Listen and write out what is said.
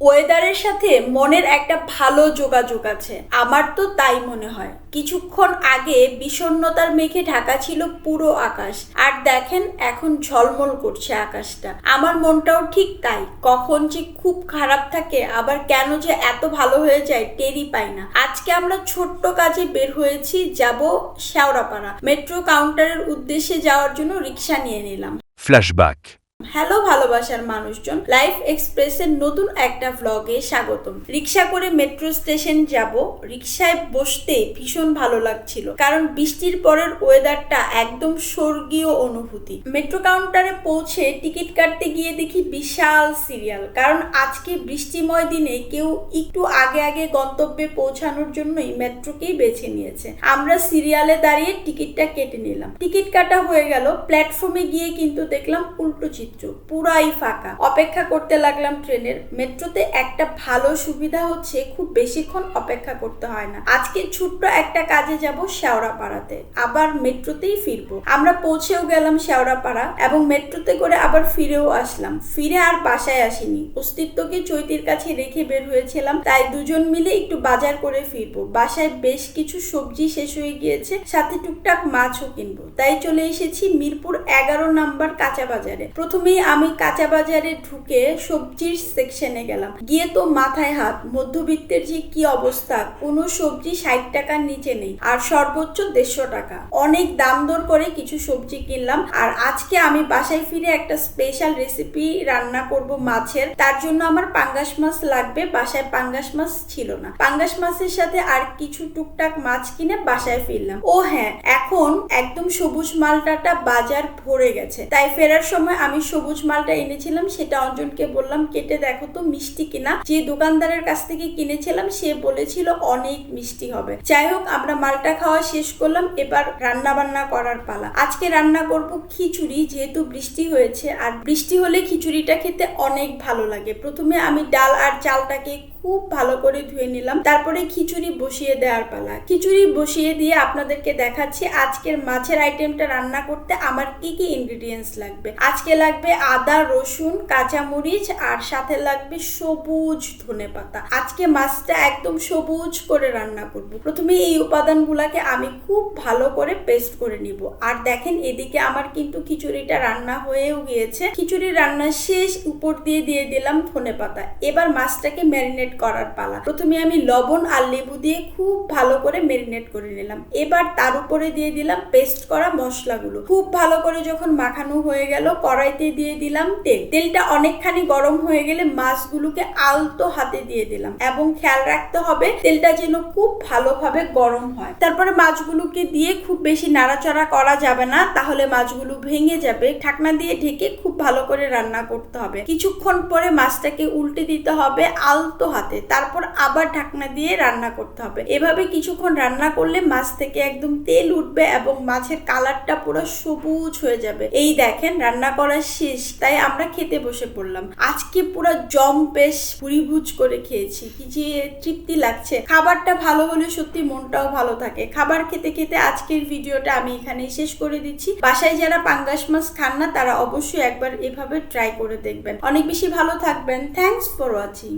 ওয়েদারের সাথে মনের একটা ভালো যোগাযোগ আছে। আমার তো তাই মনে হয়। কিছুক্ষণ আগে বিষণ্নতার মেঘে ঢাকা ছিল পুরো আকাশ। আর দেখেন, এখন ঝলমল করছে আকাশটা। আমার মনটাও ঠিক তাই। কখন যে খুব খারাপ থাকে, আবার কেন যে এত ভালো হয়ে যায় টেরই পাই না। আজকে আমরা ছোট্ট কাজে বের হয়েছি, যাব শেওড়াপাড়া। মেট্রো কাউন্টারের উদ্দেশ্যে যাওয়ার জন্য রিক্সা নিয়ে নিলাম। Flashback. হ্যালো ভালোবাসার মানুষজন, লাইফ এক্সপ্রেসের নতুন একটা ভ্লগে স্বাগতম। রিক্সা করে মেট্রো স্টেশন যাব রিক্সায় বসতে ভীষণ ভালো লাগছিল, কারণ বৃষ্টির পরের ওয়েদারটা একদম স্বর্গীয় অনুভূতি। মেট্রো কাউন্টারে পৌঁছে টিকিট কাটতে গিয়ে দেখি বিশাল সিরিয়াল কারণ আজকে বৃষ্টিময় দিনে কেউ একটু আগে আগে গন্তব্যে পৌঁছানোর জন্যই মেট্রোকেই বেছে নিয়েছে। আমরা সিরিয়ালে দাঁড়িয়ে টিকিটটা কেটে নিলাম। টিকিট কাটা হয়ে গেল প্ল্যাটফর্মে গিয়ে কিন্তু দেখলাম উল্টো চিত্র। পুরাই ফাঁকা। অপেক্ষা করতে লাগলাম ট্রেনের। মেট্রোতে একটা ভালো সুবিধা হচ্ছে, খুব বেশিক্ষণ অপেক্ষা করতে হয় না। আজকে ছোট্ট একটা কাজে যাব শেওড়াপাড়াতে। আবার মেট্রোতেই ফিরবো। আমরা পৌঁছেও গেলাম শেওড়াপাড়া এবং মেট্রোতে করে আবার ফিরেও আসলাম। ফিরে আর বাসায় আসিনি। অস্তিত্বকে চৈতির কাছে রেখে বের হয়েছিলাম, তাই দুজন মিলে একটু বাজার করে ফিরবো। বাসায় বেশ কিছু সবজি শেষ হয়ে গিয়েছে, সাথে টুকটাক মাছও কিনবো। তাই চলে এসেছি মিরপুর এগারো নাম্বার কাঁচা বাজারে। প্রথমেই আমি কাঁচা বাজারে ঢুকে সবজির সেকশনে গেলাম। গিয়ে তো মাথায় হাত, মধ্যবিত্তের যে কি অবস্থা? কোনো সবজি ষাট টাকার নিচে নেই, আর সর্বোচ্চ দেড়শো টাকা। অনেক দাম দর করে কিছু সবজি কিনলাম, আর আজকে আমি বাসায় ফিরে একটা স্পেশাল রেসিপি রান্না করব মাছের। তার জন্য আমার পাঙ্গাস মাছ লাগবে, বাসায় পাঙ্গাস মাছ ছিল না। পাঙ্গাস মাছের সাথে আর কিছু টুকটাক মাছ কিনে বাসায় ফিরলাম। ও হ্যাঁ এখন একদম সবুজ মালটাটা বাজার ভরে গেছে। তাই ফেরার সময় আমি সবুজ মালটা এনেছিলাম, সেটা অঞ্জনকে বললাম, কেটে দেখো তো মিষ্টি কিনা। যে দোকানদারের কাছ থেকে কিনেছিলাম, সে বলেছিল, অনেক মিষ্টি হবে। যাই হোক, আমরা মালটা খাওয়া শেষ করলাম, এবার রান্না বান্না করার পালা। আজকে রান্না করব খিচুড়ি, যেহেতু বৃষ্টি হয়েছে, আর বৃষ্টি হলে খিচুড়িটা খেতে অনেক ভালো লাগে। প্রথমে আমি ডাল আর চালটাকে খুব ভালো করে ধুয়ে নিলাম, তারপরে খিচুড়ি বসিয়ে দেওয়ার পালা। খিচুড়ি বসিয়ে দিয়ে আপনাদেরকে দেখাচ্ছি, আজকের মাছের আইটেমটা রান্না করতে আমার কি কি ইনগ্রিডিয়েন্টস লাগবে। আজকে লাগবে আদা, রসুন, কাঁচামরিচ আর সাথে লাগবে সবুজ ধনে পাতা। আজকে মাছটা একদম সবুজ করে রান্না করব। প্রথমে এই উপাদানগুলোকে আমি খুব ভালো করে পেস্ট করে নিব। আর দেখেন এদিকে আমার কিন্তু খিচুড়িটা রান্না হয়েও গিয়েছে। খিচুড়ি রান্না শেষ, উপর দিয়ে দিয়ে দিলাম ধনে পাতা। এবার মাছটাকে ম্যারিনেট করার পালা। প্রথমে আমি লবণ আর লেবু দিয়ে খুব ভালো করে মেরিনেট করে নিলাম। এবার তার উপরে দিয়ে দিলাম পেস্ট করা মশলাগুলো। খুব ভালো করে যখন মাখানো হয়ে গেল, কড়াইতে দিয়ে দিলাম তেল। তেলটা অনেকখানি গরম হয়ে গেলে মাছগুলোকে আলতো হাতে দিয়ে দিলাম এবং খেয়াল রাখতে হবে তেলটা যেন খুব ভালোভাবে গরম হয়। তারপরে মাছগুলোকে দিয়ে খুব বেশি নাড়াচাড়া করা যাবে না, তাহলে মাছগুলো ভেঙে যাবে। ঢাকনা দিয়ে ঢেকে খুব ভালো করে রান্না করতে হবে। কিছুক্ষণ পরে মাছটাকে উল্টে দিতে হবে আলতো হাতে। তারপর আবার ঢাকনা দিয়ে রান্না করতে হবে। এভাবে কিছুক্ষণ রান্না করলে মাছ থেকে একদম তেল উঠবে এবং মাছের কালারটা পুরো সবুজ হয়ে যাবে। এই দেখেন, রান্না করা শেষ, তাই আমরা খেতে বসে পড়লাম। আজকে পুরো জম পেশ ভুরিভুজ করে খেয়েছি। কি যে তৃপ্তি লাগছে। খাবারটা ভালো হলে সত্যি মনটাও ভালো থাকে। খাবার খেতে খেতে আজকের ভিডিওটা আমি এখানে শেষ করে দিচ্ছি। বাসায় যারা পাঙ্গাস মাছ খান না, তারা অবশ্যই একবার এভাবে ট্রাই করে দেখবেন। অনেক বেশি ভালো থাকবেন। Thanks for watching